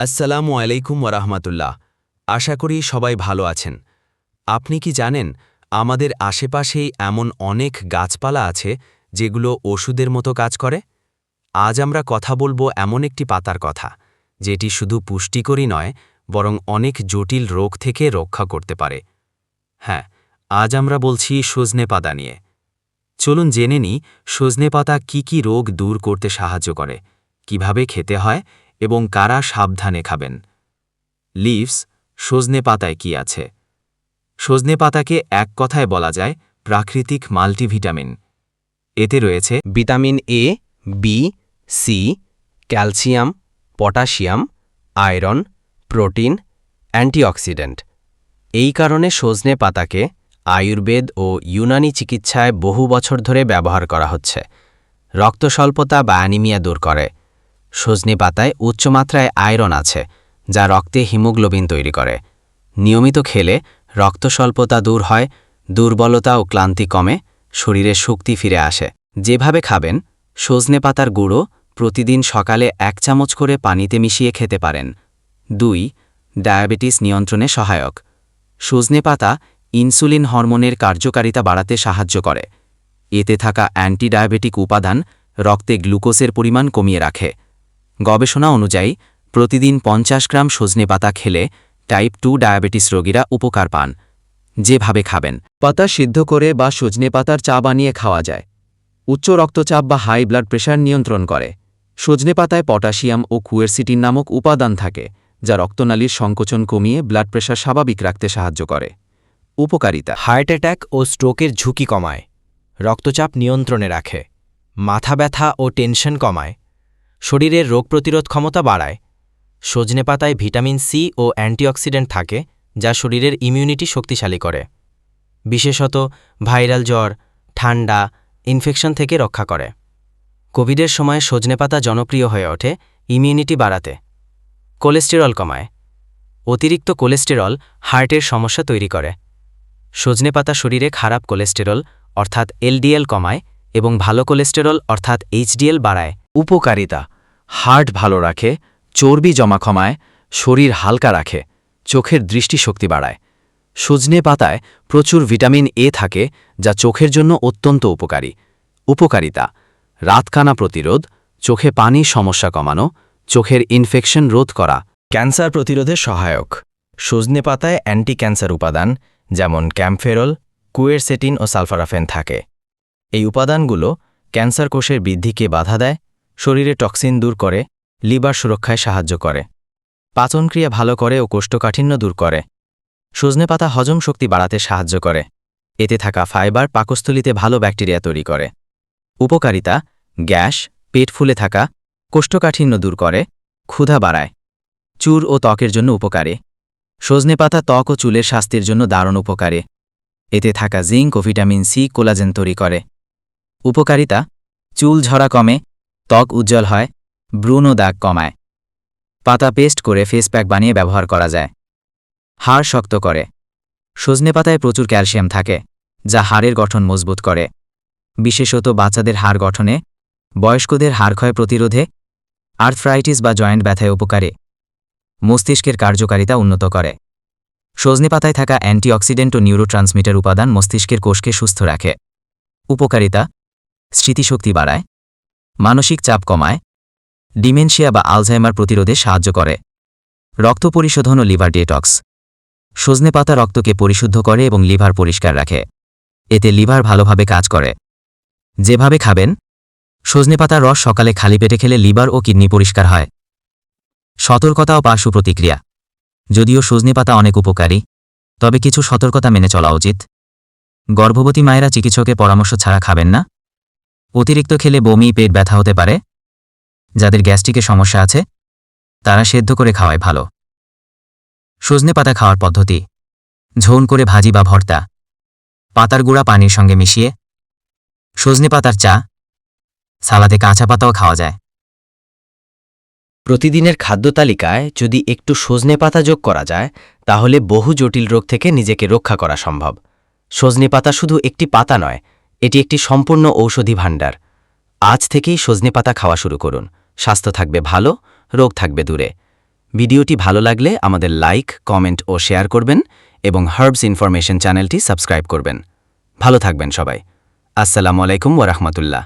আসসালামু আলাইকুম ওরহমাতুল্লাহ আশা করি সবাই ভালো আছেন। আপনি কি জানেন, আমাদের আশেপাশেই এমন অনেক গাছপালা আছে যেগুলো ওষুধের মতো কাজ করে? আজ আমরা কথা বলব এমন একটি পাতার কথা, যেটি শুধু পুষ্টিকরই নয়, বরং অনেক জটিল রোগ থেকে রক্ষা করতে পারে। হ্যাঁ আজ আমরা বলছি সজনে পাতা নিয়ে। চলুন জেনে নিই, সজনে পাতা কী কী রোগ দূর করতে সাহায্য করে, কীভাবে খেতে হয় এবং কারা সাবধানে খাবেন। লিভস, সজনে পাতায় কি আছে? সজনে পাতাকে এক কথায় বলা যায় প্রাকৃতিক মাল্টিভিটামিন। এতে রয়েছে vitamin A, B, C, calcium, potassium, iron, protein, antioxidant. এই কারণে সজনে পাতাকে আয়ুর্বেদ ও ইউনানি চিকিৎসায় বহু বছর ধরে ব্যবহার করা হচ্ছে। রক্তস্বল্পতা বা অ্যানিমিয়া দূর করে। সজনে পাতায় উচ্চমাত্রায় আয়রন আছে, যা রক্তে হিমোগ্লোবিন তৈরি করে। নিয়মিত খেলে রক্তস্বল্পতা দূর হয়, দুর্বলতা ও ক্লান্তি কমে, শরীরে শক্তি ফিরে আসে। যেভাবে খাবেন, সজনে পাতার গুঁড়ো প্রতিদিন সকালে এক চামচ করে পানিতে মিশিয়ে খেতে পারেন। দুই, ডায়াবেটিস নিয়ন্ত্রণে সহায়ক। সজনে পাতা ইনসুলিন হরমোনের কার্যকারিতা বাড়াতে সাহায্য করে। এতে থাকা অ্যান্টিডায়াবেটিক উপাদান রক্তে গ্লুকোজের পরিমাণ কমিয়ে রাখে। গবেষণা অনুযায়ী, প্রতিদিন পঞ্চাশ গ্রাম সজনে পাতা খেলে টাইপ টু ডায়াবেটিস রোগীরা উপকার পান। যেভাবে খাবেন। পাতা সিদ্ধ করে বা সজনে পাতার চা বানিয়ে খাওয়া যায়। উচ্চ রক্তচাপ বা হাই ব্লাড প্রেশার নিয়ন্ত্রণ করে। সজনে পাতায় পটাশিয়াম ও কুয়েরসিটিন নামক উপাদান থাকে, যা রক্তনালীর সংকোচন কমিয়ে ব্লাড প্রেশার স্বাভাবিক রাখতে সাহায্য করে। উপকারিতা। হার্ট অ্যাটাক ও স্ট্রোকের ঝুঁকি কমায়। রক্তচাপ নিয়ন্ত্রণে রাখে। মাথা ব্যথা ও টেনশন কমায়। শরীরের রোগ প্রতিরোধ ক্ষমতা বাড়ায়। সজনে পাতায় ভিটামিন সি ও অ্যান্টিঅক্সিডেন্ট থাকে, যা শরীরের ইমিউনিটি শক্তিশালী করে। বিশেষত ভাইরাল জ্বর, ঠান্ডা, ইনফেকশন থেকে রক্ষা করে। কোভিডের সময় সজনে পাতা জনপ্রিয় হয়ে ওঠে, ইমিউনিটি বাড়াতে। কোলেস্টেরল কমায়। অতিরিক্ত কোলেস্টেরল হার্টের সমস্যা তৈরি করে। সজনে পাতা শরীরে খারাপ কোলেস্টেরল, অর্থাৎ এলডিএল কমায় এবং ভালো কোলেস্টেরল, অর্থাৎ এইচডিএল, বাড়ায়। উপকারিতা। হার্ট ভালো রাখে, চর্বি জমা কমায়, শরীর হালকা রাখে, চোখের দৃষ্টিশক্তি বাড়ায়। সজনে পাতায় প্রচুর ভিটামিন এ থাকে, যা চোখের জন্য অত্যন্ত উপকারী। উপকারিতা, রাতকানা প্রতিরোধ, চোখে পানির সমস্যা কমানো, চোখের ইনফেকশন রোধ করা। ক্যান্সার প্রতিরোধে সহায়ক। সজনে পাতায় অ্যান্টি ক্যান্সার উপাদান, যেমন ক্যাম্ফেরল কুয়েরসেটিন ও সালফারাফেন থাকে। এই উপাদানগুলো ক্যান্সার কোষের বৃদ্ধিকে বাধা দেয় শরীরে টক্সিন দূর করে, লিভার সুরক্ষায় সাহায্য করে। পাচনক্রিয়া ভালো করে ও কোষ্ঠকাঠিন্য দূর করে। সজনে পাতা হজম শক্তি বাড়াতে সাহায্য করে। এতে থাকা ফাইবার পাকস্থলিতে ভালো ব্যাকটেরিয়া তৈরি করে। উপকারিতা, গ্যাস, পেট ফুলে থাকা, কোষ্ঠকাঠিন্য দূর করে, ক্ষুধা বাড়ায়। চুর ও ত্বকের জন্য উপকারী। সজনে পাতা ত্বক ও চুলের স্বাস্থ্যের জন্য দারুণ উপকারী। এতে থাকা জিঙ্ক ও ভিটামিন সি কোলাজেন তৈরি করে। উপকারিতা, চুল ঝরা কমে ত্বক উজ্জ্বল হয়, ব্রুন ও দাগ কমায়। পাতা পেস্ট করে ফেস প্যাক বানিয়ে ব্যবহার করা যায়। হাড় শক্ত করে। সজনে পাতায় প্রচুর ক্যালসিয়াম থাকে, যা হাড়ের গঠন মজবুত করে। বিশেষত বাচ্চাদের হাড় গঠনে, বয়স্কদের হাড় ক্ষয় প্রতিরোধে, আর্থ্রাইটিস বা জয়েন্ট ব্যথায় উপকারী। মস্তিষ্কের কার্যকারিতা উন্নত করে। সজনে পাতায় থাকা অ্যান্টিঅক্সিডেন্ট ও নিউরোট্রান্সমিটার উপাদান মস্তিষ্কের কোষকে সুস্থ রাখে। উপকারিতা, স্মৃতিশক্তি বাড়ায়। মানসিক চাপ কমায়, ডিমেনশিয়া বা আলঝাইমার প্রতিরোধে সাহায্য করে। রক্ত পরিশোধন ও লিভার ডিটক্স। সজনে পাতা রক্তকে পরিশুদ্ধ করে এবং লিভার পরিষ্কার রাখে। এতে লিভার ভালোভাবে কাজ করে। যেভাবে খাবেন, সজনে পাতার রস সকালে খালি পেটে খেলে লিভার ও কিডনি পরিষ্কার হয়। সতর্কতা ও পার্শ্ব প্রতিক্রিয়া। যদিও সজনে পাতা অনেক উপকারী, তবে কিছু সতর্কতা মেনে চলা উচিত। গর্ভবতী মায়েরা চিকিৎসকের পরামর্শ ছাড়া খাবেন না। অতিরিক্ত খেলে বমি, পেট ব্যথা হতে পারে। যাদের গ্যাস্ট্রিকের সমস্যা আছে, তারা সেদ্ধ করে খাওয়ায় ভালো। সজনে পাতা খাওয়ার পদ্ধতি। ঝোন করে ভাজি বা ভর্তা। পাতার গুঁড়া পানির সঙ্গে মিশিয়ে। সজনে পাতার চা। সালাদে কাঁচা পাতাও খাওয়া যায়। প্রতিদিনের খাদ্য তালিকায় যদি একটু সজনে পাতা যোগ করা যায়, তাহলে বহু জটিল রোগ থেকে নিজেকে রক্ষা করা সম্ভব। সজনে পাতা শুধু একটি পাতা নয় এটি একটি সম্পূর্ণ ঔষধি ভাণ্ডার। আজ থেকেই সজনে পাতা খাওয়া শুরু করুন। স্বাস্থ্য থাকবে ভালো, রোগ থাকবে দূরে। ভিডিওটি ভালো লাগলে আমাদের লাইক, কমেন্ট ও শেয়ার করবেন এবং হার্বস ইনফরমেশন চ্যানেলটি সাবস্ক্রাইব করবেন। ভালো থাকবেন সবাই। আসসালামু আলাইকুম ওরহমতুল্লাহ